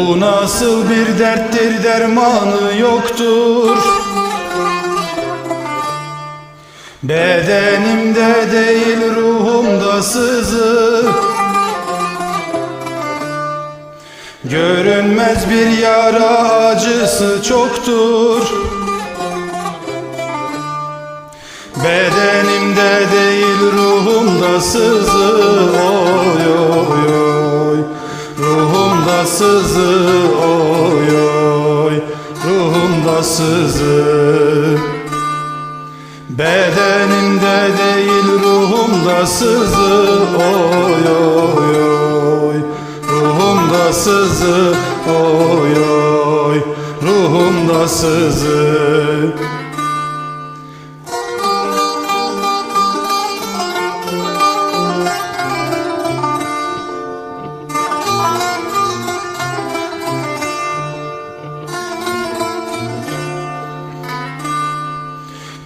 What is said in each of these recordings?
Bu nasıl bir derttir dermanı yoktur. Bedenimde değil ruhumda sızı. Görünmez bir yara acısı çoktur. Bedenimde değil ruhumda sızı sızı oy oy Ruhumda sızı. Bedenimde değil ruhumda sızı. Oy oy oy Ruhumda sızı. Oy oy Ruhumda sızı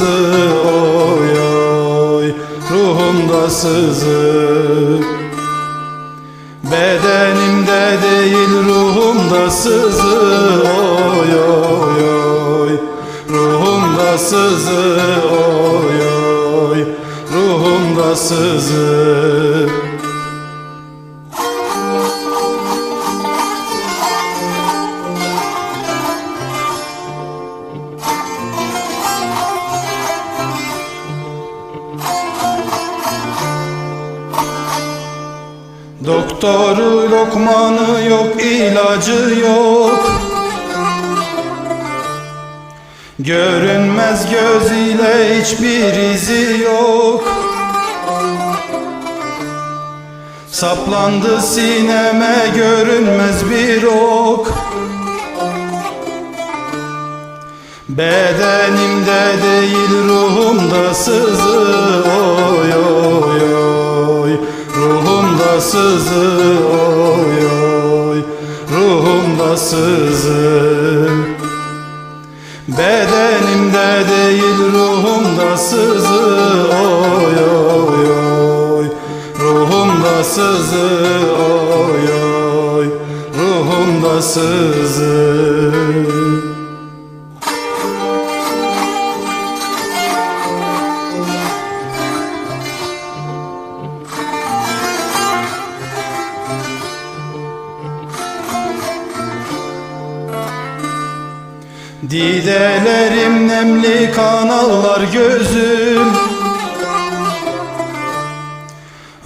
sızı oy oy Ruhumda sızı. Bedenimde değil ruhumda sızı oy oy oy Ruhumda sızı oy oy Ruhumda sızı Doktoru lokmanı yok ilacı yok. Görünmez göz ile hiçbir izi yok. Saplandı sineme görünmez bir ok. Bedenimde değil ruhumda sızı oy oy oy sızı oy oy Ruhumda sızı. Bedenimde değil ruhumda sızı Didelerim nemli kanallar gözüm.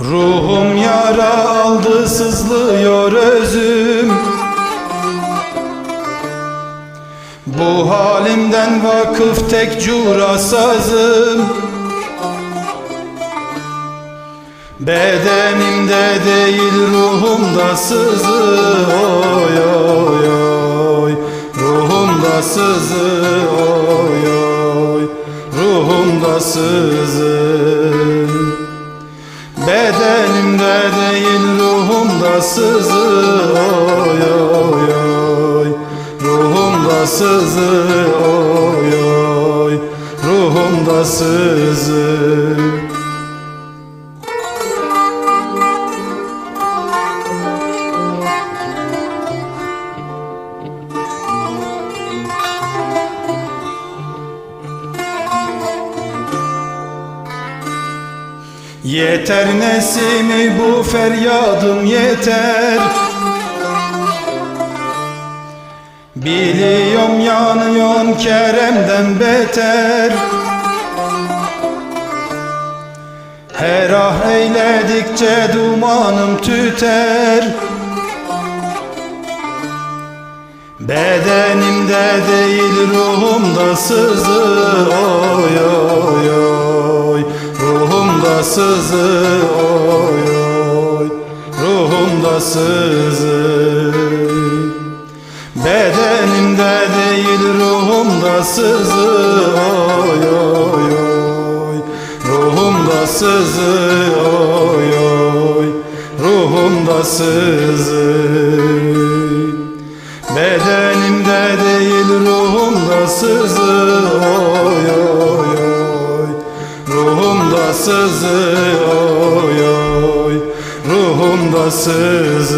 Ruhum yara aldı sızlıyor özüm. Bu halimden vakıf tek cura sazım. Bedenimde değil ruhumda sızı. Oy oy oy sızı oy oy Ruhumda sızı. Bedenimde değil ruhumda sızı oy oy oy. Ruhumda sızı oy oy Ruhumda sızı Yeter nesimi bu feryadım yeter? Biliyorum yanıyorsun Kerem'den beter. Her ah eyledikçe dumanım tüter. Bedenimde değil ruhumda sızı oy oy oy Ruhumda sızı oy oy. Ruhumda sızı. Bedenimde değil ruhumda sızı oy oy oy. Ruhumda sızı oy oy. Ruhumda sızı. Bedenimde değil ruhumda sızı. Ruhumda